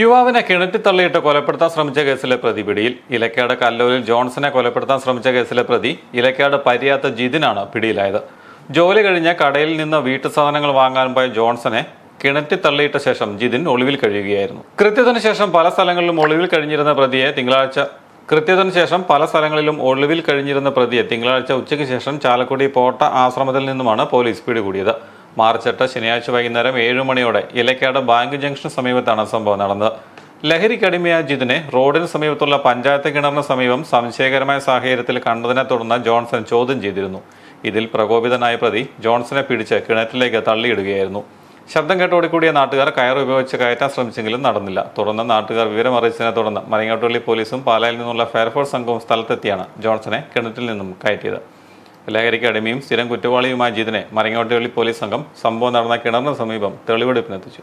യുവാവിനെ കിണറ്റി തള്ളിയിട്ട് കൊലപ്പെടുത്താൻ ശ്രമിച്ച കേസിലെ പ്രതി പിടിയിൽ. ഇലക്കാട് കല്ലൂരിൽ ജോൺസനെ കൊലപ്പെടുത്താൻ ശ്രമിച്ച കേസിലെ പ്രതി ഇലക്കാട് പരിയാത്ത ജിതിനാണ് പിടിയിലായത്. ജോലി കഴിഞ്ഞ കടയിൽ നിന്ന് വീട്ടു സാധനങ്ങൾ വാങ്ങാൻ പോയ ജോൺസനെ കിണറ്റി തള്ളിയിട്ട ശേഷം ജിതിൻ ഒളിവിൽ കഴിയുകയായിരുന്നു. കൃത്യത്തിന് ശേഷം പല സ്ഥലങ്ങളിലും ഒളിവിൽ കഴിഞ്ഞിരുന്ന പ്രതിയെ തിങ്കളാഴ്ച കൃത്യത്തിന് ശേഷം പല സ്ഥലങ്ങളിലും ഒളിവിൽ കഴിഞ്ഞിരുന്ന പ്രതിയെ തിങ്കളാഴ്ച ഉച്ചയ്ക്ക് ശേഷം ചാലക്കുടി പോട്ട ആശ്രമത്തിൽ നിന്നുമാണ് പോലീസ് പിടികൂടിയത്. മാർച്ച് എട്ട് ശനിയാഴ്ച വൈകുന്നേരം ഏഴു മണിയോടെ ഇലക്കാട് ബാങ്ക് ജംഗ്ഷന് സമീപത്താണ് സംഭവം നടന്നത്. ലഹരിക്കടിമയായ ജിതിനെ റോഡിന് സമീപത്തുള്ള പഞ്ചായത്ത് കിണറിന് സമീപം സംശയകരമായ സാഹചര്യത്തിൽ കണ്ടതിനെ തുടർന്ന് ജോൺസൺ ചോദ്യം ചെയ്തിരുന്നു. ഇതിൽ പ്രകോപിതനായ പ്രതി ജോൺസനെ പിടിച്ച് കിണറ്റിലേക്ക് തള്ളിയിടുകയായിരുന്നു. ശബ്ദം കേട്ടോടിക്കൂടിയ നാട്ടുകാർ കയർ ഉപയോഗിച്ച് കയറ്റാൻ ശ്രമിച്ചെങ്കിലും നടന്നില്ല. തുടർന്ന് നാട്ടുകാർ വിവരം അറിയിച്ചതിനെ തുടർന്ന് മരങ്ങാട്ടുള്ളി പോലീസും പാലായിൽ നിന്നുള്ള ഫയർഫോഴ്സ് സംഘവും സ്ഥലത്തെത്തിയാണ് ജോൺസനെ കിണറ്റിൽ നിന്നും കയറ്റിയത്. ലഹരിക്ക് അടിമയും സ്ഥിരം കുറ്റവാളിയുമായ ജിതിനെ മരങ്ങോട്ടുവള്ളി പോലീസ് സംഘം സംഭവം നടന്ന കിണറിന് സമീപം തെളിവെടുപ്പിനെത്തിച്ചു.